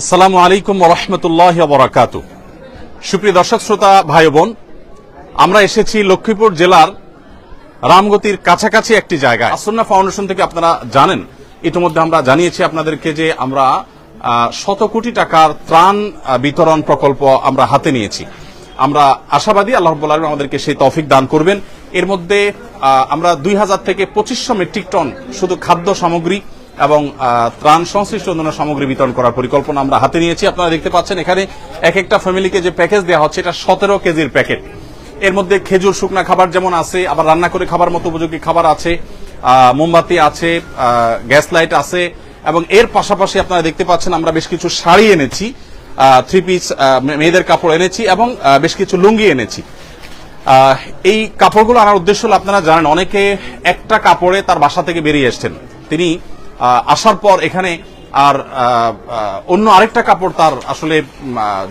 আসসালামু আলাইকুম রহমতুল্লাহ বরাকাতু সুপ্রিয় দর্শক, শ্রোতা, ভাই বোন, আমরা এসেছি লক্ষ্মীপুর জেলার রামগতির কাছাকাছি একটি জায়গায়। আসন্না ফাউন্ডেশন থেকে আপনারা জানেন, ইতিমধ্যে আমরা জানিয়েছি আপনাদেরকে যে আমরা শত কোটি টাকার ত্রাণ বিতরণ প্রকল্প আমরা হাতে নিয়েছি। আমরা আশাবাদী আল্লাহ আলম আমাদেরকে সেই তৌফিক দান করবেন। এর মধ্যে আমরা দুই হাজার থেকে পঁচিশশো মেট্রিক টন শুধু খাদ্য সামগ্রী এবং ত্রাণ সংশ্লিষ্ট অন্যান্য সামগ্রী বিতরণ করার পরিকল্পনা আমরা হাতে নিয়েছি। আপনারা দেখতে পাচ্ছেন এখানে এক একটা ফ্যামিলিকে যে প্যাকেজ দেওয়া হচ্ছে, এটা সতেরো কেজির প্যাকেট। এর মধ্যে খেজুর, শুকনা খাবার যেমন আছে, আবার রান্না করে খাবার মতো উপযোগী খাবার আছে মোমবাতি আছে গ্যাস লাইট আছে, এবং এর পাশাপাশি আপনারা দেখতে পাচ্ছেন আমরা বেশ কিছু শাড়ি এনেছি থ্রি পিস মেয়েদের কাপড় এনেছি এবং বেশ কিছু লুঙ্গি এনেছি। এই কাপড়গুলো আনার উদ্দেশ্য হল আপনারা জানেন, অনেকে একটা কাপড়ে তার বাসা থেকে বেরিয়ে এসছেন। তিনি আসার পর এখানে আর অন্য আরেকটা কাপড় তার আসলে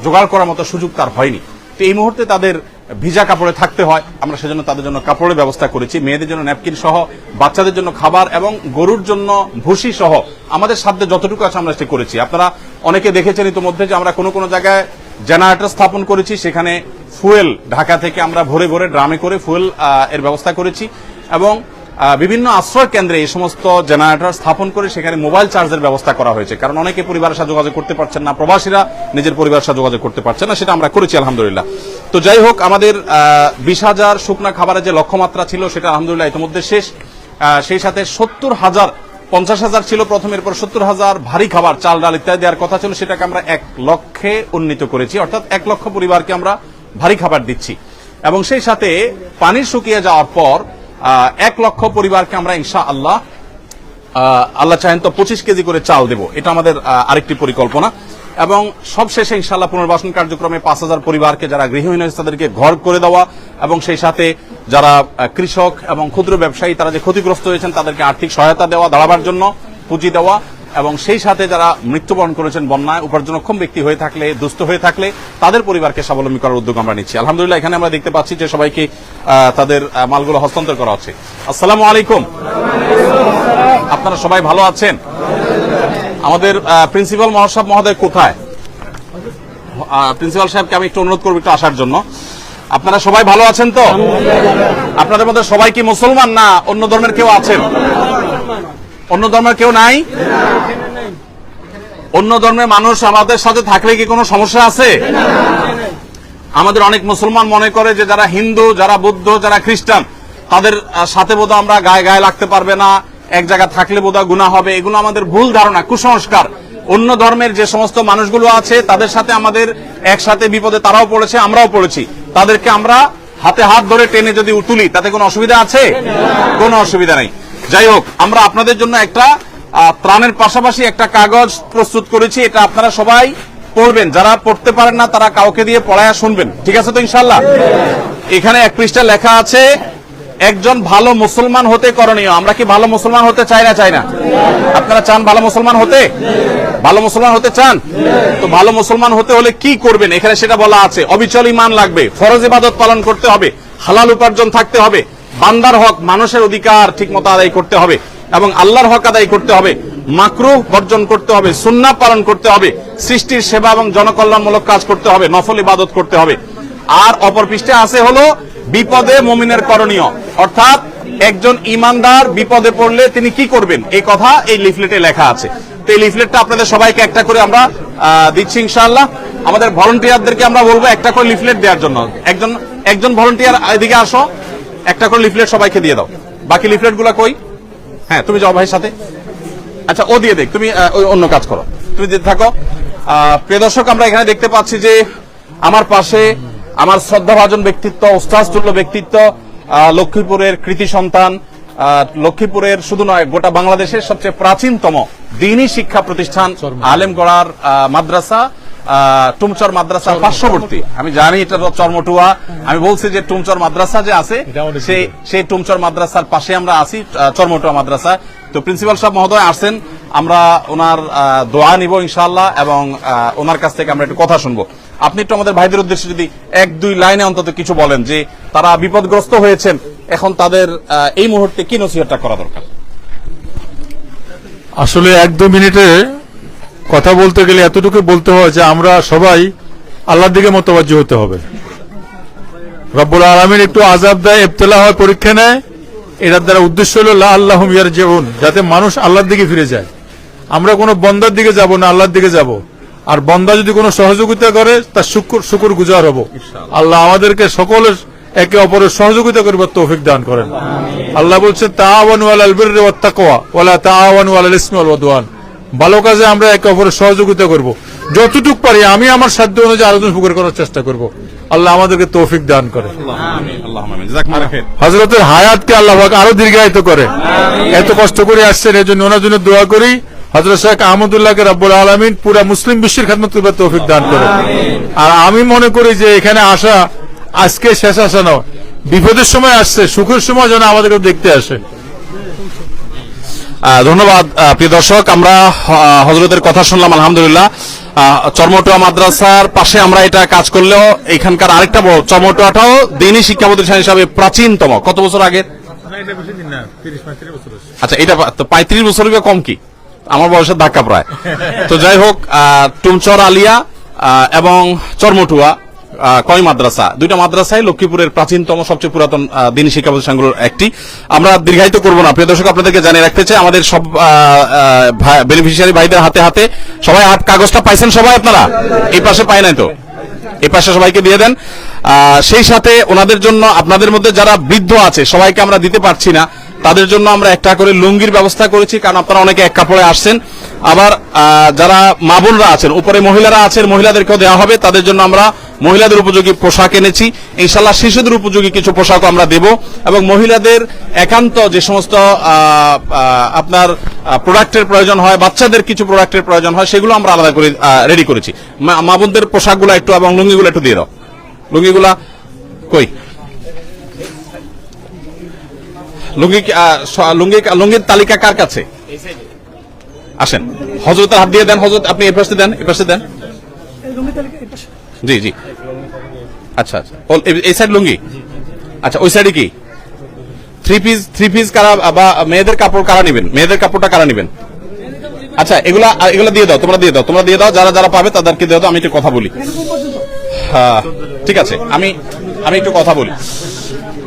জোগাড় করার মতো সুযোগ তার হয়নি। তো এই মুহূর্তে তাদের ভিজা কাপড়ে থাকতে হয়। আমরা সেজন্য তাদের জন্য কাপড়ের ব্যবস্থা করেছি। মেয়েদের জন্য ন্যাপকিন সহ, বাচ্চাদের জন্য খাবার এবং গরুর জন্য ভুসি সহ আমাদের সাধ্যে যতটুকু আছে আমরা সেটা করেছি। আপনারা অনেকে দেখেছেন ইতিমধ্যে যে আমরা কোনো কোনো জায়গায় জেনারেটর স্থাপন করেছি। সেখানে ফুয়েল ঢাকা থেকে আমরা ভরে ভরে ড্রামে করে ফুয়েল এর ব্যবস্থা করেছি। এবং বিভিন্ন আশ্রয় কেন্দ্রে এই সমস্ত জেনারেটর স্থাপন করে সেখানে মোবাইল চার্জের ব্যবস্থা করা হয়েছে। কারণ অনেকে পরিবারের সাথে যোগাযোগ করতে পারছেন না, প্রবাসীরা নিজের পরিবারের সাথে যোগাযোগ করতে পারছেন না, সেটা আমরা করেছি, আলহামদুলিল্লাহ। তো যাই হোক, আমাদের বিশ হাজার শুকনা খাবারের যে লক্ষ্যমাত্রা ছিল, সেটা আলহামদুলিল্লাহ ইতিমধ্যে শেষ। সেই সাথে সত্তর হাজার, পঞ্চাশ হাজার ছিল প্রথম, এরপর সত্তর হাজার ভারী খাবার, চাল, ডাল ইত্যাদি দেওয়ার কথা ছিল, সেটাকে আমরা এক লক্ষে উন্নীত করেছি। অর্থাৎ এক লক্ষ পরিবারকে আমরা ভারী খাবার দিচ্ছি। এবং সেই সাথে পানি শুকিয়ে যাওয়ার পর এক লক্ষ পরিবারকে আমরা ইনশা আল্লাহ আল্লাহ চাহেন তো পঁচিশ কেজি করে চাল দেব। এটা আমাদের আরেকটি পরিকল্পনা। এবং সবশেষে ইনশাল্লাহ পুনর্বাসন কার্যক্রমে পাঁচ হাজার পরিবারকে যারা গৃহহীন হয়েছে তাদেরকে ঘর করে দেওয়া এবং সেই সাথে যারা কৃষক এবং ক্ষুদ্র ব্যবসায়ী তারা যে ক্ষতিগ্রস্ত হয়েছেন তাদেরকে আর্থিক সহায়তা দেওয়া, দাঁড়াবার জন্য পুঁজি দেওয়া। এবং সেই সাথে যারা মৃত্যুবরণ করেছেন বন্যায় উপার্জনক্ষম ব্যক্তি হয়ে থাকলে, দুস্থ হয়ে থাকলে, তাদের পরিবারকে স্বাবলম্বী করার উদ্যোগ আমরা নিচ্ছি। আলহামদুলিল্লাহ, এখানে আমরা দেখতে পাচ্ছি যে সবাইকে তাদের মালগুলো হস্তান্তর করা হচ্ছে। আসসালামু আলাইকুম। আপনারা সবাই ভালো আছেন? আমাদের প্রিন্সিপাল মহাসাব মহোদয় কোথায়? প্রিন্সিপাল সাহেবকে আমি একটু অনুরোধ করব একটু আসার জন্য। আপনারা সবাই ভালো আছেন তো? আপনাদের মধ্যে সবাই কি মুসলমান না অন্য ধর্মের কেউ আছেন? অন্য ধর্মের কেউ নাই? অন্য ধর্মের মানুষ আমাদের সাথে থাকলে কি কোনো সমস্যা আছে? আমাদের অনেক মুসলমান মনে করে যে যারা হিন্দু, যারা বৌদ্ধ, যারা খ্রিস্টান, তাদের সাথে বোধ আমরা গায়ে গায়ে লাগতে পারবে না, এক জায়গায় থাকলে বোধহয় গুণা হবে। এগুলো আমাদের ভুল ধারণা, কুসংস্কার। অন্য ধর্মের যে সমস্ত মানুষগুলো আছে, তাদের সাথে আমাদের একসাথে বিপদে তারাও পড়েছে, আমরাও পড়েছি। তাদেরকে আমরা হাতে হাত ধরে টেনে যদি তুলি, তাতে কোনো অসুবিধা আছে? কোনো অসুবিধা নেই। যাই হোক, আমরা আপনাদের জন্য একটা ত্রাণের পাশাপাশি একটা কাগজ প্রস্তুত করেছি, এটা আপনারা সবাই পড়বেন। যারা পড়তে পারেন না, তারা কাউকে দিয়ে পড়ায়া শুনবেন। ঠিক আছে তো ইনশাল্লাহ এখানে এক পৃষ্ঠা লেখা আছে, একজন ভালো মুসলমান হতে করণীয়। আমরা কি ভালো মুসলমান হতে চাই না চাই না? আপনারা চান ভালো মুসলমান হতে? ভালো মুসলমান হতে চান? তো ভালো মুসলমান হতে হলে কি করবেন? এখানে সেটা বলা আছে, অবিচল ইমান লাগবে। ফরজ ইবাদত পালন করতে হবে, হালাল উপার্জন থাকতে হবে। বান্দার হক মানুষের অধিকার ঠিকমতো আদায় করতে হবে এবং আল্লাহর হক আদায় করতে হবে। মাকরুহ বর্জন করতে হবে সুন্না পালন করতে হবে, সৃষ্টির সেবা এবং জনকল্যাণমূলক কাজ করতে হবে, নফল ইবাদত করতে হবে। আর অপর পৃষ্ঠে আছে হলো বিপদে মমিনের করণীয়। অর্থাৎ একজন ইমানদার বিপদে পড়লে তিনি কি করবেন? এই কথা এই লিফলেটে লেখা আছে। তো এই লিফলেটটা আপনাদের সবাইকে একটা করে আমরা দিচ্ছি ইনশাআল্লাহ। আমাদের ভলেন্টিয়ারদেরকে আমরা বলব একটা করে লিফলেট দেওয়ার জন্য। একজন একজন ভলেন্টিয়ার এদিকে আসো। একটা করে লিফলেট সবাইকে দিয়ে দাও। বাকি লিফলেটগুলা কই? হ্যাঁ তুমি যাও ভাইয়ের সাথে। আচ্ছা ও দিয়ে দেখ তুমি অন্য কাজ করো। তুমি দিতে থাকো। প্রিয় দর্শক আমরা এখানে দেখতে পাচ্ছি যে আমার পাশে আমার শ্রদ্ধাভাজন ব্যক্তিত্ব ওস্তাজতুল্য ব্যক্তিত্ব লক্ষ্মীপুরের কৃতি সন্তান লক্ষ্মীপুরের শুধু নয় গোটা বাংলাদেশের সবচেয়ে প্রাচীনতম দিনী শিক্ষা প্রতিষ্ঠান আলেমগড়ার মাদ্রাসা। টুমচর মাদ্রাসা পার্শ্ববর্তী। আমি জানি এটা চর্মটুয়া। আমি বলছি যে টুমচর মাদ্রাসা যে আছে সেই সেই টুমচর মাদ্রাসার পাশে আমরা আছি চর্মটুয়া মাদ্রাসা। তো প্রিন্সিপাল সাহেব মহোদয় আসছেন আমরা ওনার আহ, দোয়া নিব ইনশাআল্লাহ এবং আহ, ওনার কাছ থেকে আমরা একটু কথা শুনব। আপনি একটু আমাদের ভাইদের উদ্দেশ্যে যদি এক দুই লাইনে অন্তত কিছু বলেন যে তারা বিপদগ্রস্ত হয়েছেন এখন তাদের এই মুহূর্তে কি নসিহতটা করা দরকার? আসলে এক দুই মিনিটে কথা বলতে গেলে এতটুকু বলতে হয় যে আমরা সবাই আল্লাহর দিকে মতবাজ্য হতে হবে। রব্বুল আলমিন একটু আজাব দেয়, ইবতলা হয়, পরীক্ষা নেয়। এটার দ্বারা উদ্দেশ্য হলো লা আল্লাহ ইয়ার জীবন যাতে মানুষ আল্লাহর দিকে ফিরে যায়। আমরা কোনো বন্দার দিকে যাব না, আল্লাহর দিকে যাব। আর বন্দা যদি কোনো সহযোগিতা করে, তার শুকুর শুকুর গুজার হব। আল্লাহ আমাদেরকে সকলের একে অপরের সহযোগিতা করবার তৌফিক দান করেন। আল্লাহ বলছে, তাআওয়ানু আলাল বিররি ওয়াত তাকওয়া, ওয়ালা তাআওয়ানু আলাল ইসমি ওয়াল উদওয়ান। ভালো কাজে আমরা একে অপরের সহযোগিতা করব। যতটুক পারি আমি আমার সাধ্য অনুযায়ী আলোচনা উপকার করার চেষ্টা করব। আল্লাহ আমাদেরকে তৌফিক দান করে। হজরতের হায়াতকে আল্লাহ আরও দীর্ঘায়িত করে। এত কষ্ট করে আসছেন এই জন্য ওনার জন্য দোয়া করি। হজরত শেখ আহমদুল্লাহকে রব্বুল আলমিন পুরা মুসলিম বিশ্বের খেদমত করবার তৌফিক দান করে। আর আমি মনে করি যে এখানে আসা আজকে শেষ আসা নয়। বিপদের সময় আসছে সুখের সময় যেন আমাদেরকে দেখতে আসে। ধন্যবাদ প্রিয় দর্শক। আমরা হজরতের কথা শুনলাম, আলহামদুলিল্লাহ। চরমটুয়া মাদ্রাসার পাশে আমরা এটা কাজ করলেও এখানকার আরেকটা বড়, চরমটুয়াটাও দিনী শিক্ষা প্রতিষ্ঠান হিসাবে প্রাচীনতম। কত বছর আগের আচ্ছা এটা পঁয়ত্রিশ বছর কম কি? আমার বয়সের ধাক্কা প্রায়। তো যাই হোক টুমচর আলিয়া এবং চরমটুয়া। কয় মাদ্রাসা? দুইটা মাদ্রাসায় লক্ষ্মীপুরের প্রাচীনতম, সবচেয়ে পুরাতন দিনী শিক্ষা প্রতিষ্ঠানগুলোর একটি। আমরা দীর্ঘায়িত করব না। প্রিয় দর্শক, আপনাদেরকে জানিয়ে রাখতে চাই, আমাদের সব বেনিফিশিয়ারি ভাইদের হাতে হাতে সবাই হাত কাগজটা পাইছেন সবাই আপনারা? এই পাশে পাই নাই তো? এই পাশে সবাইকে দিয়ে দেন। সেই সাথে ওনাদের জন্য, আপনাদের মধ্যে যারা বৃদ্ধ আছে, সবাইকে আমরা দিতে পারছি না। তাদের জন্য আমরা একটা করে লুঙ্গির ব্যবস্থা করেছি, কারণ আপনারা অনেকে এক কাপড়ে আসছেন। আবার যারা মা বোনরা আছেন, উপরে মহিলারা আছেন, মহিলাদেরকেও দেওয়া হবে। তাদের জন্য আমরা মহিলাদের উপযোগী পোশাক এনেছি। ইনশাল্লাহ শিশুদের উপযোগী কিছু পোশাকও আমরা দেব এবং মহিলাদের একান্ত যে সমস্ত আপনার প্রোডাক্টের প্রয়োজন হয়, বাচ্চাদের কিছু প্রোডাক্টের প্রয়োজন হয়, সেগুলো আমরা আলাদা করে রেডি করেছি। মা- পোশাকগুলো একটু এবং লুঙ্গিগুলো একটু দিয়ে দাও। লুঙ্গিগুলা কই? লুঙ্গি লুঙ্গি লুঙ্গির তালিকা কার কাছে? আসেন। হজরতের হাত দিয়ে দেন হজরত আপনি এ পাশে দেন এ পাশে দেন। জি জি। আচ্ছা আচ্ছা। এই সাইড লুঙ্গি? আচ্ছা ওই সাইডে কি? থ্রি পিস থ্রি পিস কারা বা মেয়েদের কাপড় কারা নেবেন? মেয়েদের কাপড়টা কারা নেবেন? আচ্ছা এগুলা এগুলা দিয়ে দাও তোমরা দিয়ে দাও তোমরা দিয়ে দাও যারা যারা পাবে তাদেরকে দিয়ে দাও আমি একটু কথা বলি। হ্যাঁ, ঠিক আছে আমি আমি একটু কথা বলি।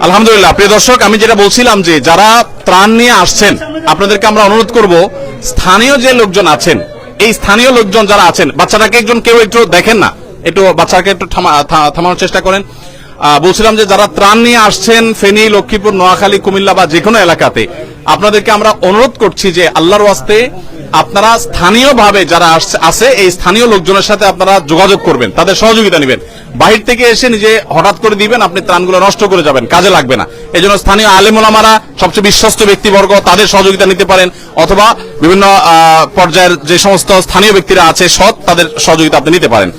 আলহামদুলিল্লাহ, প্রিয় দর্শক, আমি যেটা বলছিলাম যে যারা ত্রাণ নিয়ে আসছেন, আপনাদেরকে আমরা অনুরোধ করব, স্থানীয় যে লোকজন আছেন, এই স্থানীয় লোকজন যারা আছেন, বাচ্চাটাকে একজন কেউ একটু দেখেন না, একটু বাচ্চাকে একটু থামানোর চেষ্টা করেন। বলছিলাম যে যারা ত্রাণ নিয়ে আসছেন ফেনী, লক্ষ্মীপুর, নোয়াখালী, কুমিল্লা বা যে কোনো এলাকাতে, আপনাদেরকে আমরা অনুরোধ করছি যে আল্লাহর ওয়াস্তে আপনারা স্থানীয়ভাবে যারা আছে, এই স্থানীয় লোকজনের সাথে আপনারা যোগাযোগ করবেন, তাদের সহযোগিতা নেবেন। বাহির থেকে এসে নিজে হঠাৎ করে দিবেন, আপনি ত্রাণগুলো নষ্ট করে যাবেন, কাজে লাগবে না। এই জন্য স্থানীয় আলেমুলামারা সবচেয়ে বিশ্বস্ত ব্যক্তিবর্গ, তাদের সহযোগিতা নিতে পারেন, অথবা বিভিন্ন পর্যায়ের যে সমস্ত স্থানীয় ব্যক্তিরা আছে, সৎ, তাদের সহযোগিতা আপনি নিতে পারেন।